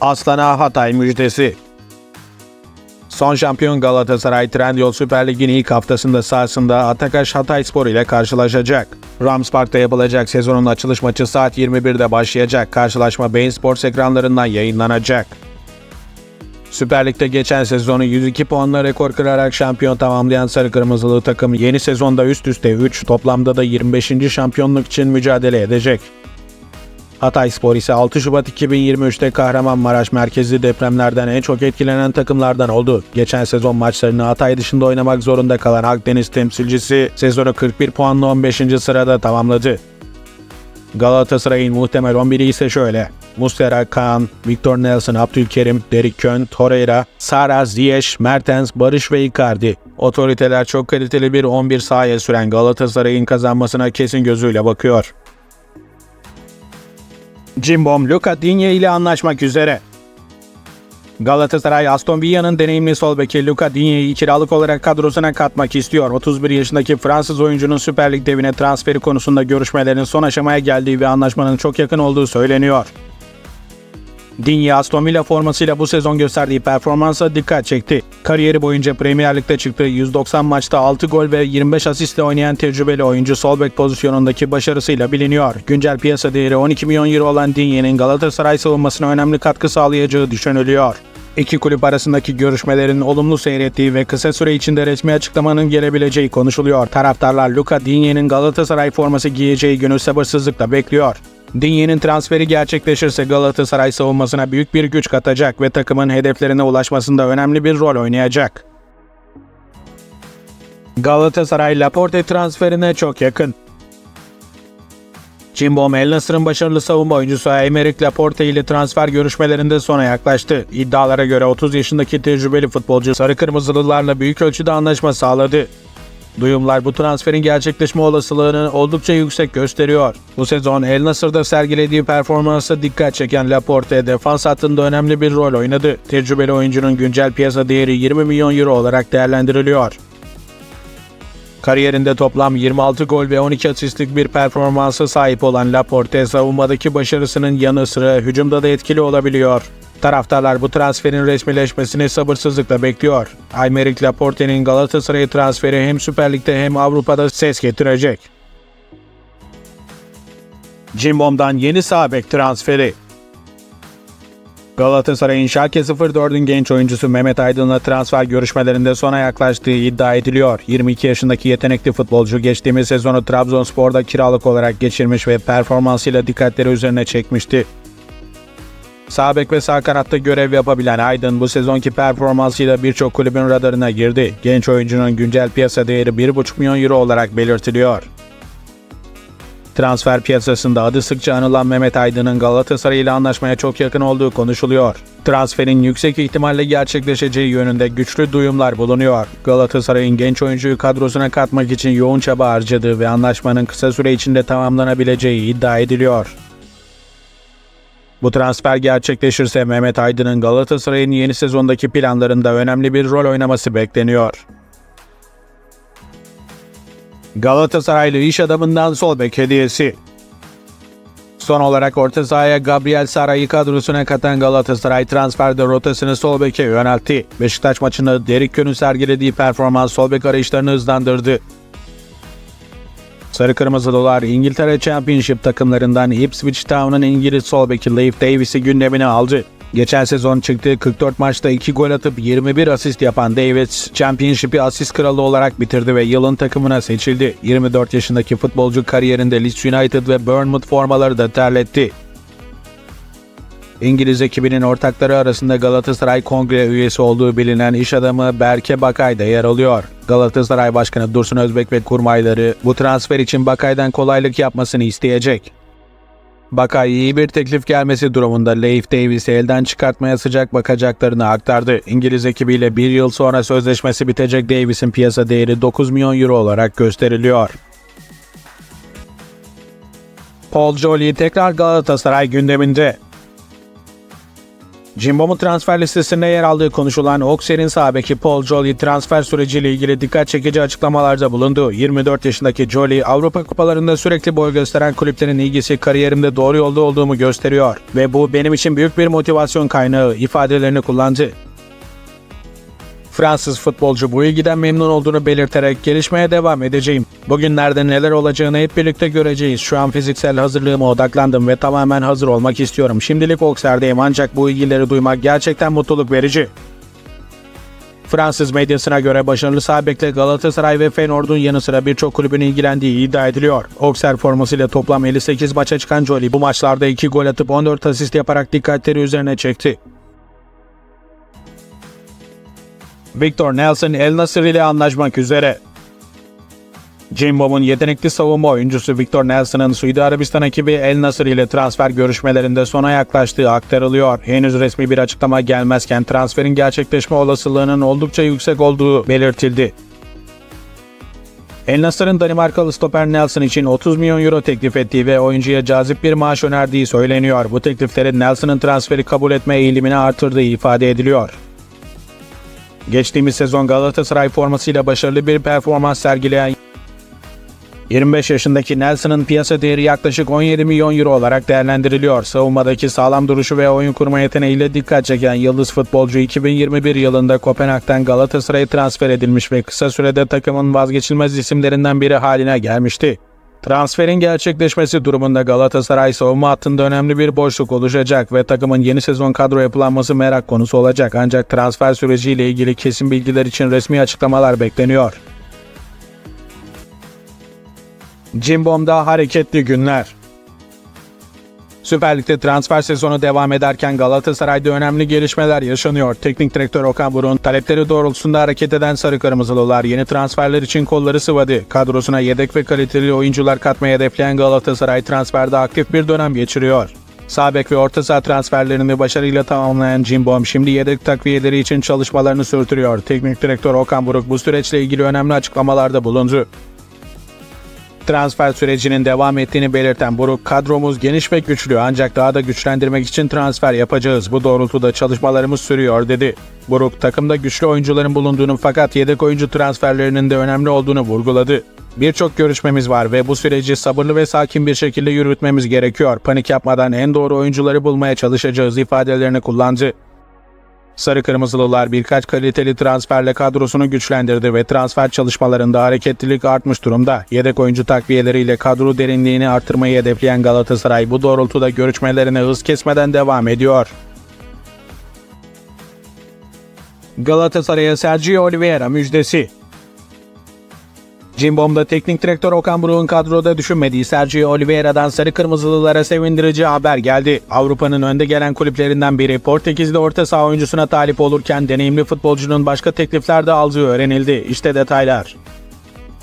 Aslan'a Hatay müjdesi. Son şampiyon Galatasaray Trendyol Süper Lig'in ilk haftasında sahasında Atakaş Hatay Spor ile karşılaşacak. Rams Park'ta yapılacak sezonun açılış maçı saat 21'de başlayacak. Karşılaşma Bein Sports ekranlarından yayınlanacak. Süper Lig'de geçen sezonu 102 puanla rekor kırarak şampiyon tamamlayan Sarı Kırmızılı takım yeni sezonda üst üste 3, toplamda da 25. şampiyonluk için mücadele edecek. Hatay Spor ise 6 Şubat 2023'te Kahramanmaraş merkezli depremlerden en çok etkilenen takımlardan oldu. Geçen sezon maçlarını Hatay dışında oynamak zorunda kalan Akdeniz temsilcisi sezonu 41 puanla 15. sırada tamamladı. Galatasaray'ın muhtemel 11'i ise şöyle. Muslera, Kaan, Victor Nelson, Abdülkerim, Derek Kön, Torreira, Sara, Ziyech, Mertens, Barış ve Icardi. Otoriteler çok kaliteli bir 11 sahaya süren Galatasaray'ın kazanmasına kesin gözüyle bakıyor. Cimbom, Luka Digne ile anlaşmak üzere. Galatasaray Aston Villa'nın deneyimli sol beki Luka Digne'yi kiralık olarak kadrosuna katmak istiyor. 31 yaşındaki Fransız oyuncunun Süper Lig devine transferi konusunda görüşmelerin son aşamaya geldiği ve anlaşmanın çok yakın olduğu söyleniyor. Digne Aston Villa formasıyla bu sezon gösterdiği performansa dikkat çekti. Kariyeri boyunca Premier Lig'de çıktığı 190 maçta 6 gol ve 25 asistle oynayan tecrübeli oyuncu sol bek pozisyonundaki başarısıyla biliniyor. Güncel piyasa değeri 12 milyon euro olan Digne'nin Galatasaray savunmasına önemli katkı sağlayacağı düşünülüyor. İki kulüp arasındaki görüşmelerin olumlu seyrettiği ve kısa süre içinde resmi açıklamanın gelebileceği konuşuluyor. Taraftarlar Luka Digne'nin Galatasaray forması giyeceği günü sabırsızlıkla bekliyor. Digne'nin transferi gerçekleşirse Galatasaray savunmasına büyük bir güç katacak ve takımın hedeflerine ulaşmasında önemli bir rol oynayacak. Galatasaray Laporte transferine çok yakın. Cimbom El Nasır'ın başarılı savunma oyuncusu Emerick Laporte ile transfer görüşmelerinde sona yaklaştı. İddialara göre 30 yaşındaki tecrübeli futbolcu Sarı Kırmızılılarla büyük ölçüde anlaşma sağladı. Duyumlar bu transferin gerçekleşme olasılığını oldukça yüksek gösteriyor. Bu sezon El Nasır'da sergilediği performansa dikkat çeken Laporte defans hattında önemli bir rol oynadı. Tecrübeli oyuncunun güncel piyasa değeri 20 milyon euro olarak değerlendiriliyor. Kariyerinde toplam 26 gol ve 12 asistlik bir performansa sahip olan Laporte savunmadaki başarısının yanı sıra hücumda da etkili olabiliyor. Taraftarlar bu transferin resmileşmesini sabırsızlıkla bekliyor. Aymeric Laporte'nin Galatasaray transferi hem Süper Lig'de hem Avrupa'da ses getirecek. Cimbom'dan yeni sağ bek transferi. Galatasaray'ın Schalke 04'ün genç oyuncusu Mehmet Aydın'la transfer görüşmelerinde sona yaklaştığı iddia ediliyor. 22 yaşındaki yetenekli futbolcu geçtiğimiz sezonu Trabzonspor'da kiralık olarak geçirmiş ve performansıyla dikkatleri üzerine çekmişti. Sağ bek ve sağ kanatta görev yapabilen Aydın bu sezonki performansıyla birçok kulübün radarına girdi. Genç oyuncunun güncel piyasa değeri 1,5 milyon euro olarak belirtiliyor. Transfer piyasasında adı sıkça anılan Mehmet Aydın'ın Galatasaray ile anlaşmaya çok yakın olduğu konuşuluyor. Transferin yüksek ihtimalle gerçekleşeceği yönünde güçlü duyumlar bulunuyor. Galatasaray'ın genç oyuncuyu kadrosuna katmak için yoğun çaba harcadığı ve anlaşmanın kısa süre içinde tamamlanabileceği iddia ediliyor. Bu transfer gerçekleşirse Mehmet Aydın'ın Galatasaray'ın yeni sezondaki planlarında önemli bir rol oynaması bekleniyor. Galatasaraylı iş adamından sol bek hediyesi. Son olarak orta sahaya Gabriel Saray'ı kadrosuna katan Galatasaray transferde rotasını sol beke yöneltti. Beşiktaş maçında Derek Kön'ün sergilediği performans sol bek arayışlarını hızlandırdı. Sarı Kırmızılılar İngiltere Championship takımlarından Ipswich Town'un İngiliz sol beki Leif Davis'i gündemine aldı. Geçen sezon çıktığı 44 maçta 2 gol atıp 21 asist yapan Davis, Championship'i asist kralı olarak bitirdi ve yılın takımına seçildi. 24 yaşındaki futbolcu kariyerinde Leeds United ve Bournemouth formaları da terletti. İngiliz ekibinin ortakları arasında Galatasaray Kongre üyesi olduğu bilinen iş adamı Berke Bakay da yer alıyor. Galatasaray Başkanı Dursun Özbek ve kurmayları bu transfer için Bakay'dan kolaylık yapmasını isteyecek. Bakay iyi bir teklif gelmesi durumunda Leif Davis'i elden çıkartmaya sıcak bakacaklarını aktardı. İngiliz ekibiyle bir yıl sonra sözleşmesi bitecek Davis'in piyasa değeri 9 milyon euro olarak gösteriliyor. Paul Joly tekrar Galatasaray gündeminde. Cimbom'un transfer listesinde yer aldığı konuşulan Auxerre'in sağ beki Paul Joly transfer süreciyle ilgili dikkat çekici açıklamalarda bulundu. 24 yaşındaki Joly, Avrupa kupalarında sürekli boy gösteren kulüplerin ilgisi kariyerimde doğru yolda olduğumu gösteriyor ve bu benim için büyük bir motivasyon kaynağı ifadelerini kullandı. Fransız futbolcu bu ilgiden memnun olduğunu belirterek gelişmeye devam edeceğim. Bugünlerde neler olacağını hep birlikte göreceğiz. Şu an fiziksel hazırlığıma odaklandım ve tamamen hazır olmak istiyorum. Şimdilik Auxerre'deyim ancak bu ilgileri duymak gerçekten mutluluk verici. Fransız medyasına göre başarılı sağ Galatasaray ve Feyenoord'un yanı sıra birçok kulübün ilgilendiği iddia ediliyor. Auxerre formasıyla toplam 58 maça çıkan Joly bu maçlarda 2 gol atıp 14 asist yaparak dikkatleri üzerine çekti. Victor Nelson El Nasır ile anlaşmak üzere. Cimbom'un yetenekli savunma oyuncusu Victor Nelson'ın Suudi Arabistan ekibi El Nasır ile transfer görüşmelerinde sona yaklaştığı aktarılıyor. Henüz resmi bir açıklama gelmezken transferin gerçekleşme olasılığının oldukça yüksek olduğu belirtildi. El Nasır'ın Danimarkalı stoper Nelson için 30 milyon euro teklif ettiği ve oyuncuya cazip bir maaş önerdiği söyleniyor. Bu tekliflerin Nelson'ın transferi kabul etme eğilimini artırdığı ifade ediliyor. Geçtiğimiz sezon Galatasaray formasıyla başarılı bir performans sergileyen 25 yaşındaki Nelson'ın piyasa değeri yaklaşık 17 milyon euro olarak değerlendiriliyor. Savunmadaki sağlam duruşu ve oyun kurma yeteneğiyle dikkat çeken yıldız futbolcu 2021 yılında Kopenhag'dan Galatasaray'a transfer edilmiş ve kısa sürede takımın vazgeçilmez isimlerinden biri haline gelmişti. Transferin gerçekleşmesi durumunda Galatasaray savunma hattında önemli bir boşluk oluşacak ve takımın yeni sezon kadro yapılanması merak konusu olacak ancak transfer süreciyle ilgili kesin bilgiler için resmi açıklamalar bekleniyor. Cimbom'da hareketli günler. Süper Lig'de transfer sezonu devam ederken Galatasaray'da önemli gelişmeler yaşanıyor. Teknik direktör Okan Buruk'un talepleri doğrultusunda hareket eden Sarı Kırmızılılar yeni transferler için kolları sıvadı. Kadrosuna yedek ve kaliteli oyuncular katmayı hedefleyen Galatasaray transferde aktif bir dönem geçiriyor. Sağ bek ve orta saha transferlerini başarıyla tamamlayan Cimbom şimdi yedek takviyeleri için çalışmalarını sürdürüyor. Teknik direktör Okan Buruk bu süreçle ilgili önemli açıklamalarda bulundu. Transfer sürecinin devam ettiğini belirten Buruk, kadromuz geniş ve güçlü ancak daha da güçlendirmek için transfer yapacağız. Bu doğrultuda çalışmalarımız sürüyor dedi. Buruk, takımda güçlü oyuncuların bulunduğunu fakat yedek oyuncu transferlerinin de önemli olduğunu vurguladı. Birçok görüşmemiz var ve bu süreci sabırlı ve sakin bir şekilde yürütmemiz gerekiyor. Panik yapmadan en doğru oyuncuları bulmaya çalışacağız ifadelerini kullandı. Sarı Kırmızılılar birkaç kaliteli transferle kadrosunu güçlendirdi ve transfer çalışmalarında hareketlilik artmış durumda. Yedek oyuncu takviyeleriyle kadro derinliğini artırmayı hedefleyen Galatasaray bu doğrultuda görüşmelerine hız kesmeden devam ediyor. Galatasaray'a Sergio Oliveira müjdesi. Cimbom'da teknik direktör Okan Buruk'un kadroda düşünmediği Sergio Oliveira'dan sarı kırmızılılara sevindirici haber geldi. Avrupa'nın önde gelen kulüplerinden biri Portekizli orta saha oyuncusuna talip olurken deneyimli futbolcunun başka teklifler de aldığı öğrenildi. İşte detaylar.